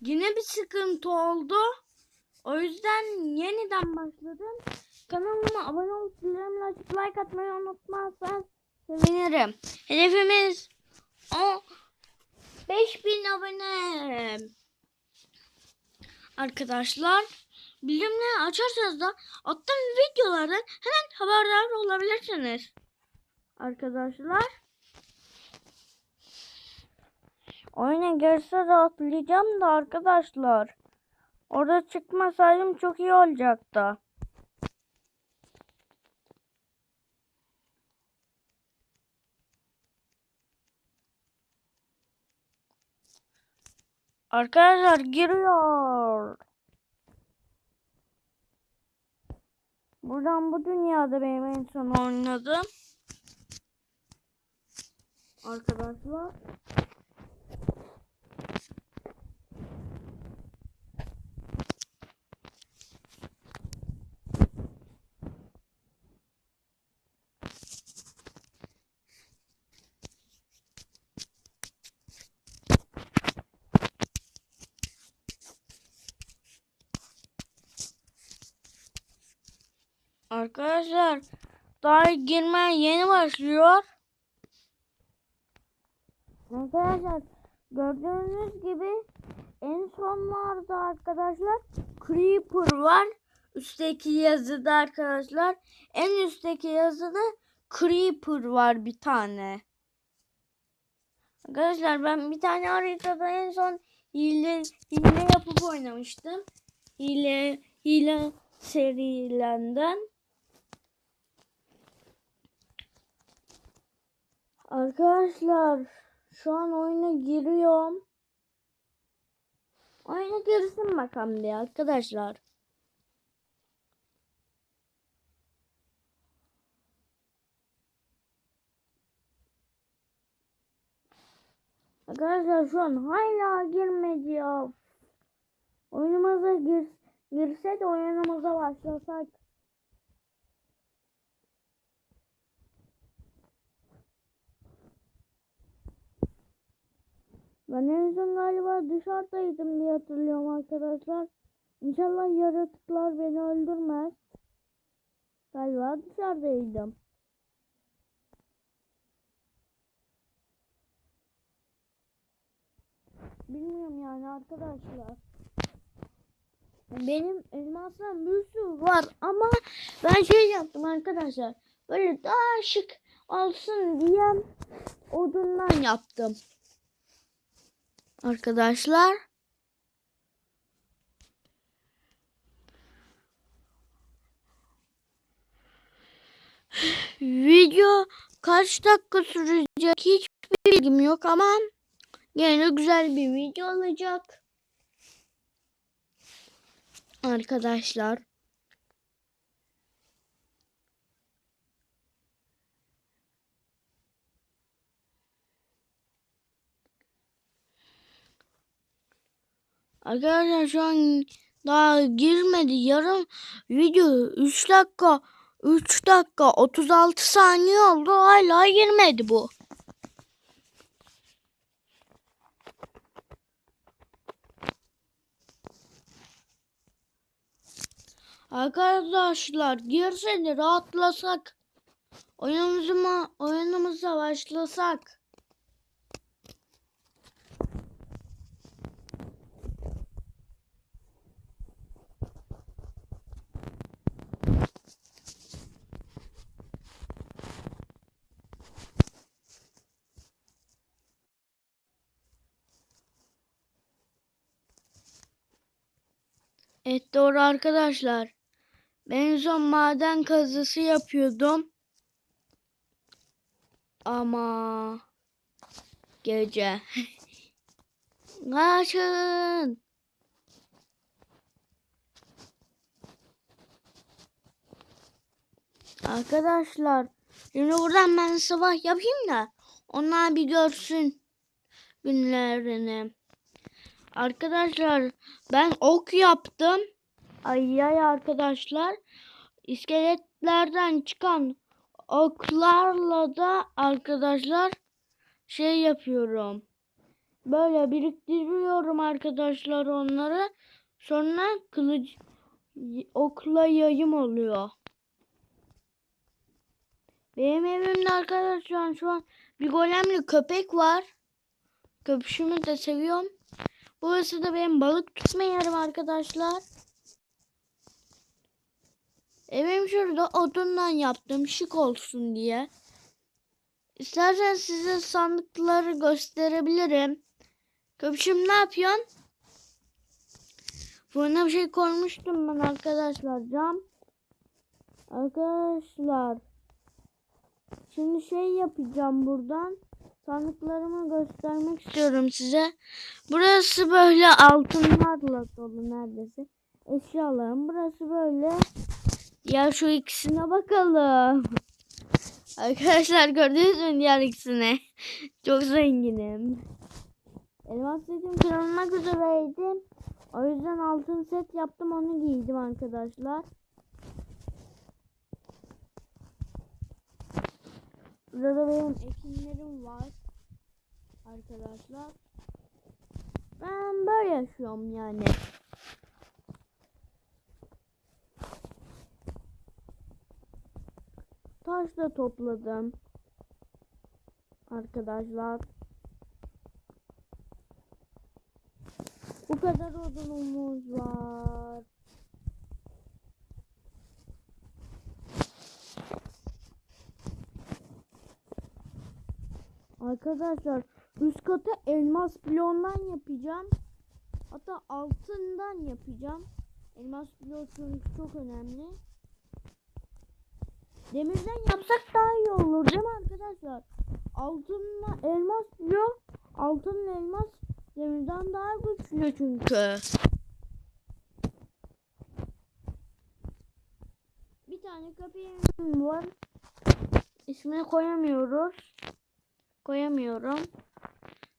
yine bir sıkıntı oldu. O yüzden yeniden başladım. Kanalıma abone olup bildirimleri açıp like atmayı unutmazsan sevinirim. Hedefimiz o 5000 abone. Arkadaşlar bildirimleri açarsanız da attığım videolardan hemen haberdar olabilirsiniz. Arkadaşlar Oyuna girse rahatlayacağım da arkadaşlar. Orada çıkmasaydım çok iyi olacaktı. Arkadaşlar giriyor. Buradan bu dünyada benim en son oynadığım. Arkadaşlar. Arkadaşlar daha girme yeni başlıyor. Arkadaşlar gördüğünüz gibi en sonlarda arkadaşlar Creeper var. Üstteki yazıda arkadaşlar en üstteki yazıda Creeper var bir tane. Arkadaşlar ben bir tane haritada en son hile, hile yapıp oynamıştım. Hile, hile serilerinden. Arkadaşlar şu an oyuna giriyorum. Oyuna girsin bakalım diye arkadaşlar. Arkadaşlar şu an hala girmedi ya. Oyunumuza gir, girse de oyunumuza başlasak. Ben en son galiba dışarıdaydım diye hatırlıyorum arkadaşlar. İnşallah yaratıklar beni öldürmez. Galiba dışarıdaydım. Bilmiyorum yani arkadaşlar. Benim elmasım bir sürü var ama ben şey yaptım arkadaşlar. Böyle daha şık olsun diye odundan yaptım. Arkadaşlar. Video kaç dakika sürecek hiçbir bilgim yok ama yine güzel bir video olacak. Arkadaşlar. Arkadaşlar şu an daha girmedi. Yarım video 3 dakika 3 dakika 36 saniye oldu. Hala girmedi bu. Arkadaşlar girsene rahatlasak. Oyunumuza, oyunumuza başlasak. Evet doğru arkadaşlar. Ben en maden kazısı yapıyordum. Ama gece. Kaçın. Arkadaşlar şimdi buradan ben sabah yapayım da onlar bir görsün günlerini. Arkadaşlar ben ok yaptım. Ay ay arkadaşlar. İskeletlerden çıkan oklarla da arkadaşlar şey yapıyorum. böyle biriktiriyorum arkadaşlar onları. Sonra kılıç okla yayım oluyor. Benim evimde arkadaşlar şu an bir golemli köpek var. Köpüşümü de seviyorum. Burası da benim balık tutma yerim arkadaşlar. Evim şurada odundan yaptım şık olsun diye. İstersen size sandıkları gösterebilirim. Köpüşüm ne yapıyorsun? Fırına bir şey koymuştum ben arkadaşlar cam. Arkadaşlar. Şimdi şey yapacağım buradan. Sandıklarımı göstermek istiyorum size. Burası böyle altınlarla dolu neredeyse. Eşyalarım. Burası böyle. Ya şu ikisine bakalım. Arkadaşlar gördünüz mü diğer ikisini? Çok zenginim. Elmas setim kırılmak üzereydi. O yüzden altın set yaptım onu giydim arkadaşlar. Burada benim ekinlerim var. Arkadaşlar. Ben böyle yaşıyorum yani. Taş da topladım. Arkadaşlar. Bu kadar odunumuz var. Arkadaşlar üst katı elmas bloğundan yapacağım. Hatta altından yapacağım. Elmas bloğu çünkü çok önemli. Demirden yapsak daha iyi olur değil mi arkadaşlar? Altınla elmas bloğu altın elmas demirden daha güçlü çünkü. Bir tane köpeğim var. İsmini koyamıyoruz. Koyamıyorum.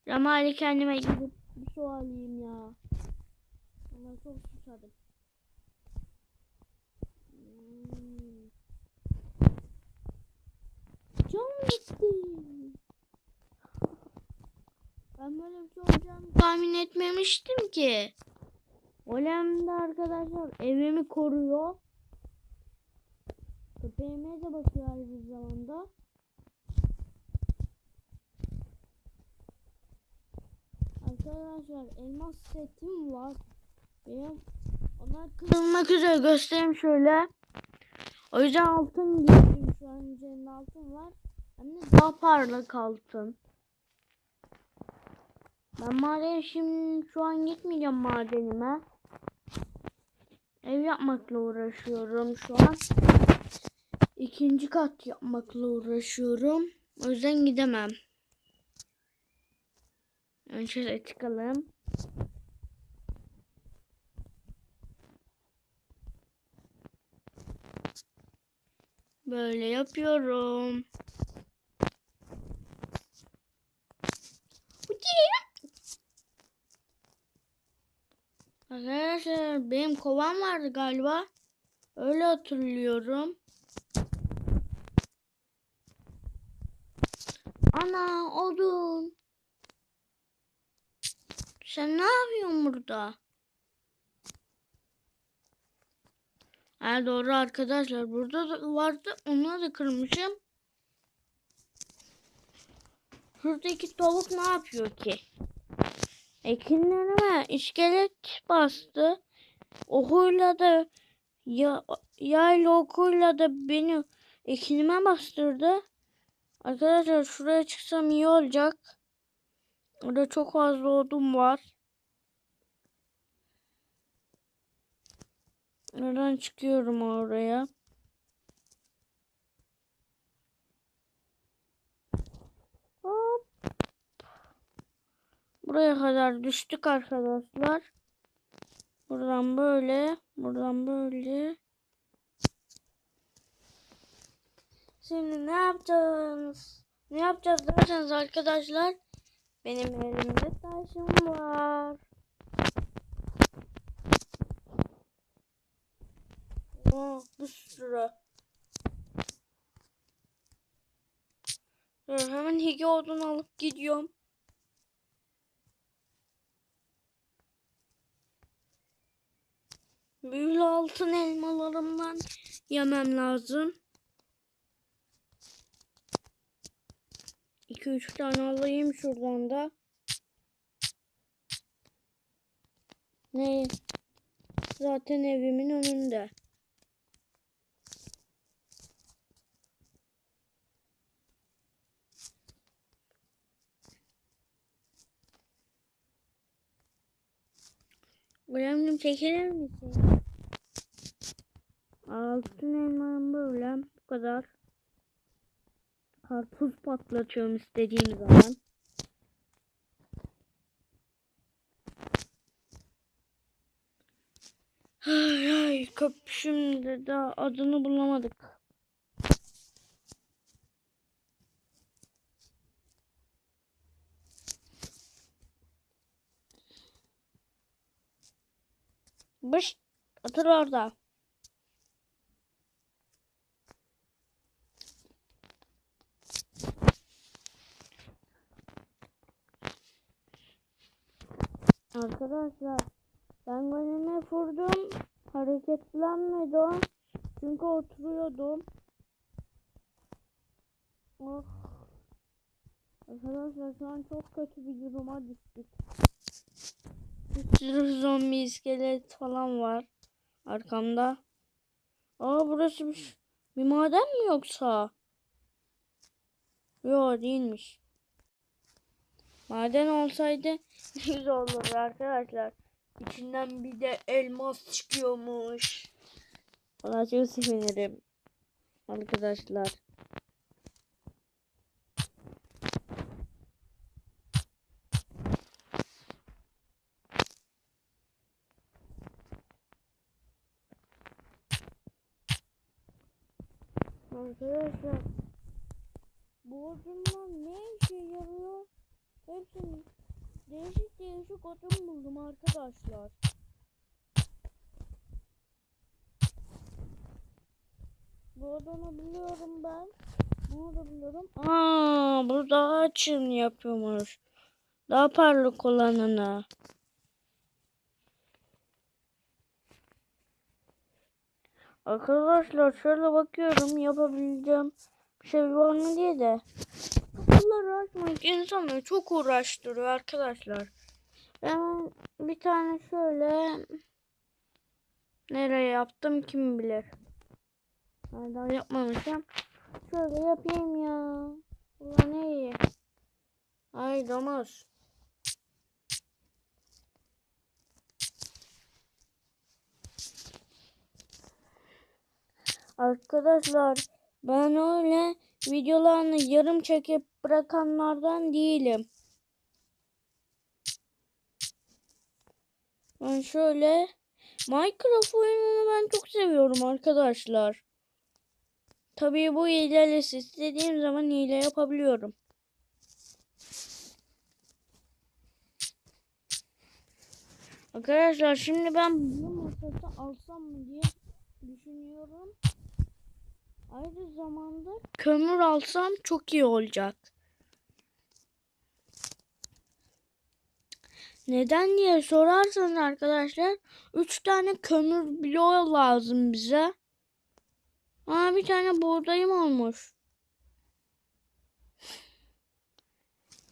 Ramali kendime gidip bir su alayım ya. Ama çok susadım. Hmm. Can gitti. Ben böyle bir şey olacağını tahmin etmemiştim ki. Olem de arkadaşlar evimi koruyor. Köpeğime de bakıyor aynı zamanda. Arkadaşlar elmas setim var. Benim onlar kırılmak üzere göstereyim şöyle. O yüzden altın giydim. Şu an üzerinde altın var. Hem de daha parlak altın. Ben maden şimdi şu an gitmeyeceğim madenime. Ev yapmakla uğraşıyorum şu an. İkinci kat yapmakla uğraşıyorum. O yüzden gidemem. Önce çıkalım. Böyle yapıyorum. Arkadaşlar benim kovam vardı galiba. Öyle hatırlıyorum. Ana odun. Sen ne yapıyorsun burada? Ha doğru arkadaşlar. Burada da vardı. Onları da kırmışım. Şuradaki tavuk ne yapıyor ki? Ekinlerime iskelet bastı. Okuyla da ya, yayla okuyla da beni ekinime bastırdı. Arkadaşlar şuraya çıksam iyi olacak. Orada çok fazla odun var. Oradan çıkıyorum oraya. Hop. Buraya kadar düştük arkadaşlar. Buradan böyle, buradan böyle. Şimdi ne yapacağız? Ne yapacağız derseniz arkadaşlar. Benim elimde taşım var. Oh, bir sürü. Hemen higi odun alıp gidiyorum. Büyülü altın elmalarımdan yemem lazım. 2-3 tane alayım şuradan da. Ne? Zaten evimin önünde. Uyanım çekilir misin? Altın elmanın böyle bu kadar. Karpuz patlatıyorum istediğim zaman. Ay ay köpüşümde daha adını bulamadık. Bış otur orada. Arkadaşlar ben goleme vurdum. Hareketlenmedi o. Çünkü oturuyordum. Oh. Arkadaşlar şu an çok kötü bir duruma düştük. Bir sürü zombi iskelet falan var arkamda. Aa burası bir, bir maden mi yoksa? Yok değilmiş. Maden olsaydı güzel olurdu arkadaşlar. İçinden bir de elmas çıkıyormuş. Ona çok sevinirim. Arkadaşlar. Arkadaşlar. Odunlar ne işe yarıyor? Hepsini değişik değişik odun buldum arkadaşlar. Bu odunu biliyorum ben. Bunu da biliyorum. Aa, bu daha açın yapıyormuş. Daha parlak olanını. Arkadaşlar şöyle bakıyorum yapabileceğim bir şey var mı diye de. Kapıları açmak insanları çok uğraştırıyor arkadaşlar. Ben bir tane şöyle nereye yaptım kim bilir. Daha yapmamışım. Şöyle yapayım ya. Ulan ne iyi. Ay domuz. Arkadaşlar ben öyle videolarını yarım çekip bırakanlardan değilim. Ben şöyle Minecraft oyununu ben çok seviyorum arkadaşlar. Tabii bu hileyle istediğim zaman hile yapabiliyorum. Arkadaşlar şimdi ben bu masası alsam mı diye düşünüyorum. Aynı zamanda kömür alsam çok iyi olacak. Neden diye sorarsanız arkadaşlar 3 tane kömür bloğu lazım bize. Aa bir tane buğdayım olmuş.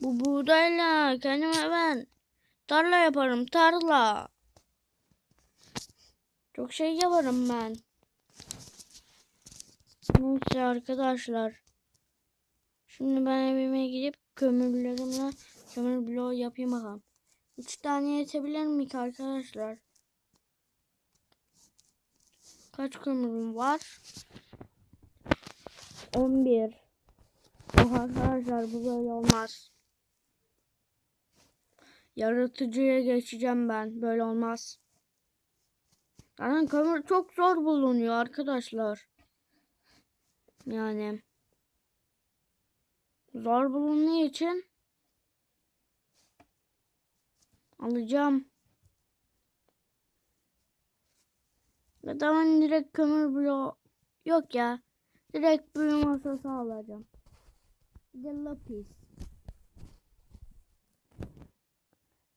Bu buğdayla kendime ben tarla yaparım tarla. Çok şey yaparım ben. Neyse arkadaşlar. Şimdi ben evime gidip kömürlerimle kömür bloğu yapayım bakalım. 3 tane yetebilir mi ki arkadaşlar? Kaç kömürüm var? 11. Oh arkadaşlar bu böyle olmaz. Yaratıcıya geçeceğim ben. Böyle olmaz. Zaten kömür çok zor bulunuyor arkadaşlar. Yani zor bulunduğu için alacağım. Ve ben direkt kömür bloğu yok ya. Direkt büyü masası alacağım. Bir de lapis.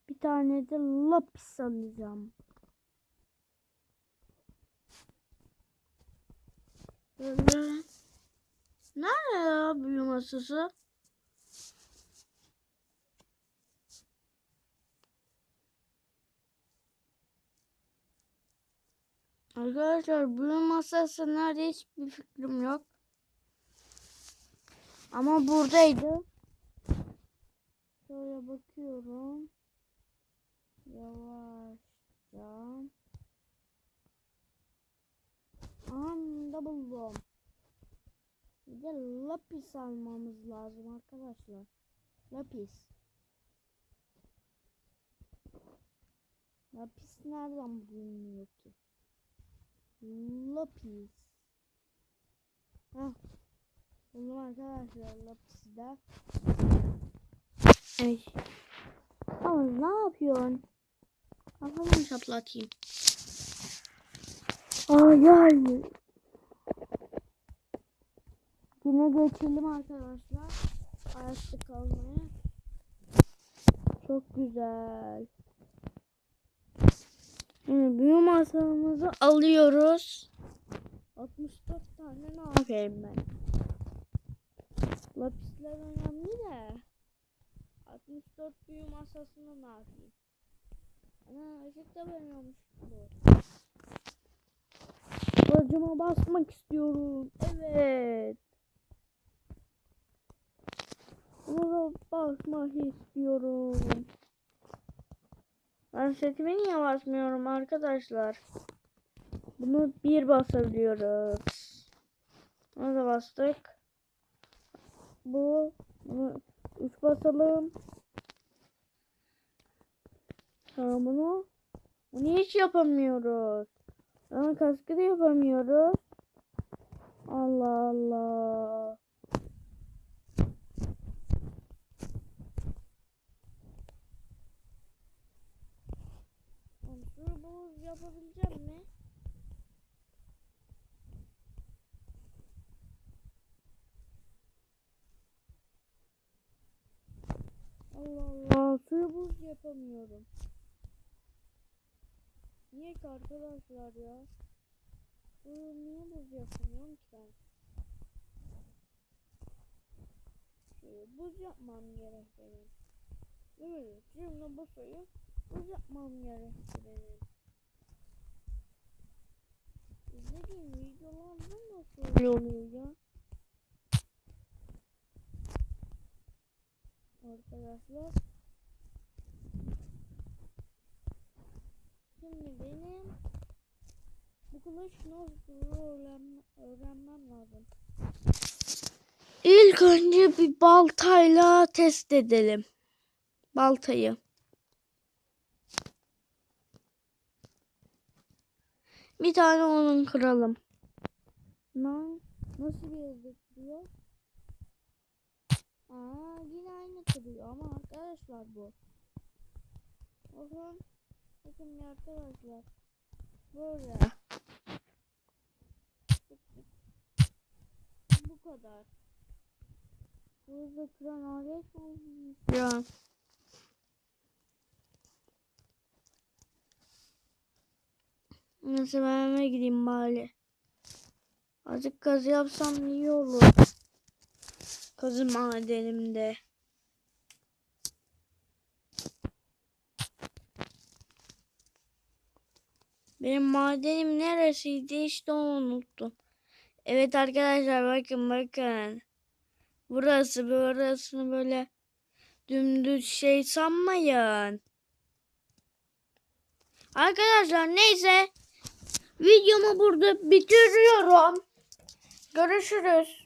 Bir tane de lapis alacağım. Böyle. Nerede ya büyü masası? Arkadaşlar büyü masası nerede hiçbir fikrim yok. Ama buradaydı. Şöyle bakıyorum. Yavaşça. Anda buldum. Bir de lapis almamız lazım arkadaşlar. Lapis. Lapis nereden bulunuyor ki? Lapis. Heh. Buldum arkadaşlar lapisi de. Ay. Ama ne yapıyorsun? Kafamı çatlatayım. Ay ay. Yine geçelim arkadaşlar. Ayakta kalmaya. Çok güzel. Şimdi büyü masamızı alıyoruz. 64 tane ne yapayım ben? Lapisler önemli de. 64 büyü masasını ne yapayım? Ana ışık da veriyormuş bu. Kılıcıma basmak istiyorum. Evet. Buna da basmak istiyorum. Ben setime niye basmıyorum arkadaşlar? Bunu bir basabiliyoruz. Bunu da bastık. Bu bunu üç basalım. Tamam bunu. Bunu hiç yapamıyoruz. Ama kaskı da yapamıyoruz. Allah Allah. Kontrol buz yapabileceğim mi? Allah Allah. Suyu buz yapamıyorum. Niye ki arkadaşlar ya? Suyu niye buz yapamıyorum ki ben? Suyu buz yapmam gerek benim. Evet, şimdi bu suyu buz yapmam gerek benim. İzlediğim videolarda nasıl oluyor ya? Arkadaşlar Şimdi benim bu kılıç nasıl öğren öğrenmem lazım. İlk önce bir baltayla test edelim. Baltayı. Bir tane onun kıralım. Nasıl kırıyor? Aa yine aynı kırıyor ama arkadaşlar bu. Bakın. Bakın arkadaşlar. Böyle. Bu kadar. Burada kıran alet mi ya? Neyse ben eve gideyim bari. Azıcık kazı yapsam iyi olur. Kazı madenimde. Benim madenim neresiydi işte onu unuttum. Evet arkadaşlar bakın bakın. Burası burasını böyle dümdüz şey sanmayın. Arkadaşlar neyse videomu burada bitiriyorum. Görüşürüz.